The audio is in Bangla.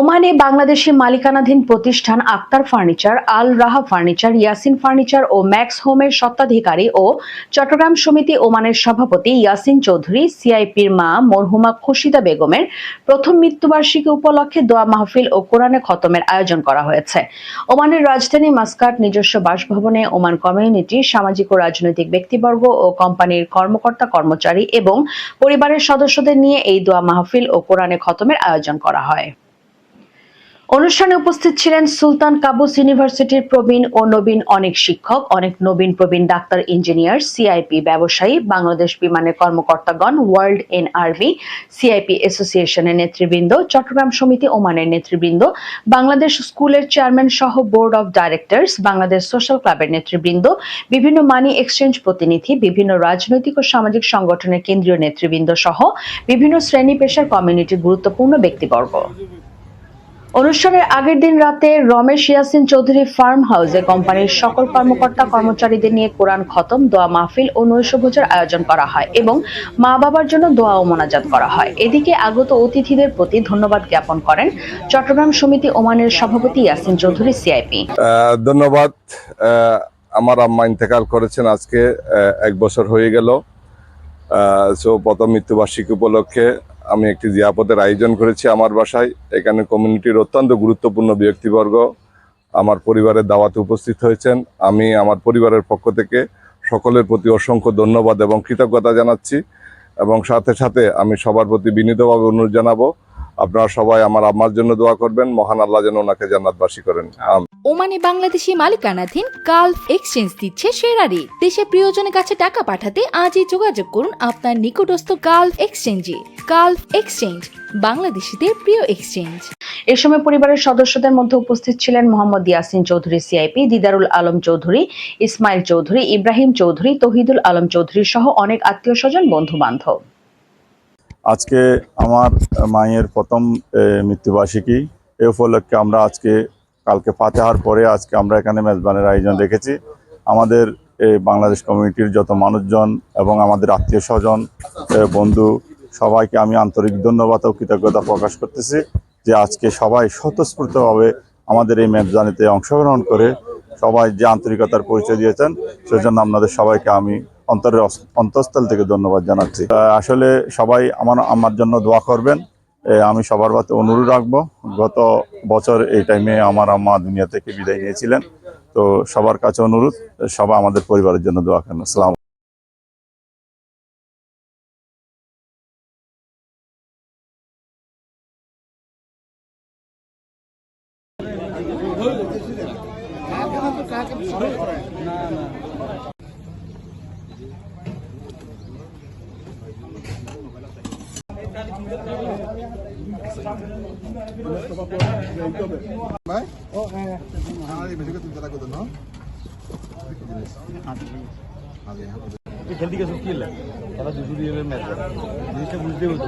ওমানে বাংলাদেশি মালিকানাধীন প্রতিষ্ঠান Akhtar furniture, Al Raha furniture, Yasin furniture ও ম্যাক্স হোমের স্বত্বাধিকারী ও চট্টগ্রাম সমিতি ওমানের সভাপতি ইয়াসিন চৌধুরী, সিআইপির মা মরহুমা খুশিদা বেগমের প্রথম মৃত্যুবার্ষিকী উপলক্ষে দোয়া মাহফিল ও কোরআনে খতমের আয়োজন করা হয়েছে। ওমানের রাজধানী মাস্কাট নিজস্ব বাসভবনে ওমান কমিউনিটি, সামাজিক ও রাজনৈতিক ব্যক্তিবর্গ ও কোম্পানির কর্মকর্তা, কর্মচারী এবং পরিবারের সদস্যদের নিয়ে এই দোয়া মাহফিল ও কোরআনে খতমের আয়োজন করা হয়। অনুষ্ঠানে উপস্থিত ছিলেন সুলতান কাবুস ইউনিভার্সিটির প্রবীণ ও নবীন অনেক শিক্ষক, অনেক নবীন প্রবীণ ডাক্তার, ইঞ্জিনিয়ার সিআইপি ব্যবসায়ী, বাংলাদেশ বিমানের কর্মকর্তাগণ, ওয়ার্ল্ড এনআরভি সিআইপি অ্যাসোসিয়েশনের নেতৃবৃন্দ, চট্টগ্রাম সমিতি ওমানের নেতৃবৃন্দ, বাংলাদেশ স্কুলের চেয়ারম্যান সহ board of directors, Bangladesh social ক্লাবের নেতৃবৃন্দ, বিভিন্ন মানি এক্সচেঞ্জ প্রতিনিধি, বিভিন্ন রাজনৈতিক ও সামাজিক সংগঠনের কেন্দ্রীয় নেতৃবৃন্দ সহ বিভিন্ন শ্রেণি পেশার কমিউনিটির গুরুত্বপূর্ণ ব্যক্তিবর্গ। অনুষ্ঠানের আগের দিন রাতে রমেশ ইয়াসিন চৌধুরী ফার্ম হাউসে কোম্পানির সকল কর্মকর্তা কর্মচারীদের নিয়ে কোরআন খতম, দোয়া মাহফিল ও নৈশভোজের আয়োজন করা হয় এবং মা বাবার জন্য দোয়া ও মোনাজাত করা হয়। এদিকে আগত অতিথিদের প্রতি ধন্যবাদ জ্ঞাপন করেন চট্টগ্রাম সমিতি ওমানের সভাপতি ইয়াসিন চৌধুরী, সিআইপি। ধন্যবাদ। আমার আম্মা ইন্তেকাল করেছেন আজকে এক বছর হয়ে গেল। সো প্রথম মৃত্যুবার্ষিকী উপলক্ষে আমি একটি জিয়াপতের আয়োজন করেছি আমার বাসায়। এখানে কমিউনিটির অত্যন্ত গুরুত্বপূর্ণ ব্যক্তিবর্গ আমার পরিবারের দাওয়াতে উপস্থিত হয়েছেন। আমি আমার পরিবারের পক্ষ থেকে সকলের প্রতি অসংখ্য ধন্যবাদ এবং কৃতজ্ঞতা জানাচ্ছি এবং সাথে সাথে আমি সবার প্রতি বিনীতভাবে অনুরোধ জানাব আপনারা সবাই আমার আম্মার জন্য দোয়া করবেন। মহান আল্লাহ যেন ওনাকে জান্নাতবাসী করেন। ওমানে বাংলাদেশি মালিকানাধীন গালফ এক্সচেঞ্জ দিচ্ছে সেরা রেট দেশে প্রিয়জনের কাছে টাকা পাঠাতে আজই যোগাযোগ করুন আপনার নিকটস্থ গালফ এক্সচেঞ্জে। গালফ এক্সচেঞ্জ বাংলাদেশিদের প্রিয় এক্সচেঞ্জ। এ সময় পরিবারের সদস্যদের মধ্যে উপস্থিত ছিলেন মোহাম্মদ ইয়াসিন চৌধুরী সিআইপি দিদারুল আলম চৌধুরী ইসমাইল চৌধুরী ইব্রাহিম চৌধুরী তহিদুল আলম চৌধুরী সহ অনেক আত্মীয় স্বজন বন্ধু বান্ধব আজকে আমার মায়ের প্রথম মৃত্যুবার্ষিকী। এ উপলক্ষে আমরা আজকে, কালকে ফাতেহার পরে আজকে আমরা এখানে মেজবানের আয়োজন রেখেছি। আমাদের বাংলাদেশ কমিউনিটির যত মানুষজন এবং আমাদের আত্মীয় স্বজন বন্ধু, সবাইকে আমি আন্তরিক ধন্যবাদ ও কৃতজ্ঞতা প্রকাশ করতেছি যে আজকে সবাই স্বতঃস্ফূর্তভাবে আমাদের এই মেজবানিতে অংশগ্রহণ করে সবাই যে আন্তরিকতার পরিচয় দিয়েছেন, সেজন্য আপনাদের সবাইকে আমি অন্তরের অন্তঃস্থল থেকে ধন্যবাদ জানাচ্ছি। আসলে সবাই আমার আমার জন্য দোয়া করবেন। আমি সবার বাতে অনুরোধ রাখব। গত বছর এই টাইমে আমার আম্মা দুনিয়া থেকে বিদায় নিয়েছিলেন। তো সবার কাছে অনুরোধ, সবাই আমাদের পরিবারের জন্য দোয়া করেন। আসসালাম খেলতে গেছো কি লাগে দুশো দিয়ে ম্যাচ জিনিসটা বুঝতে হতো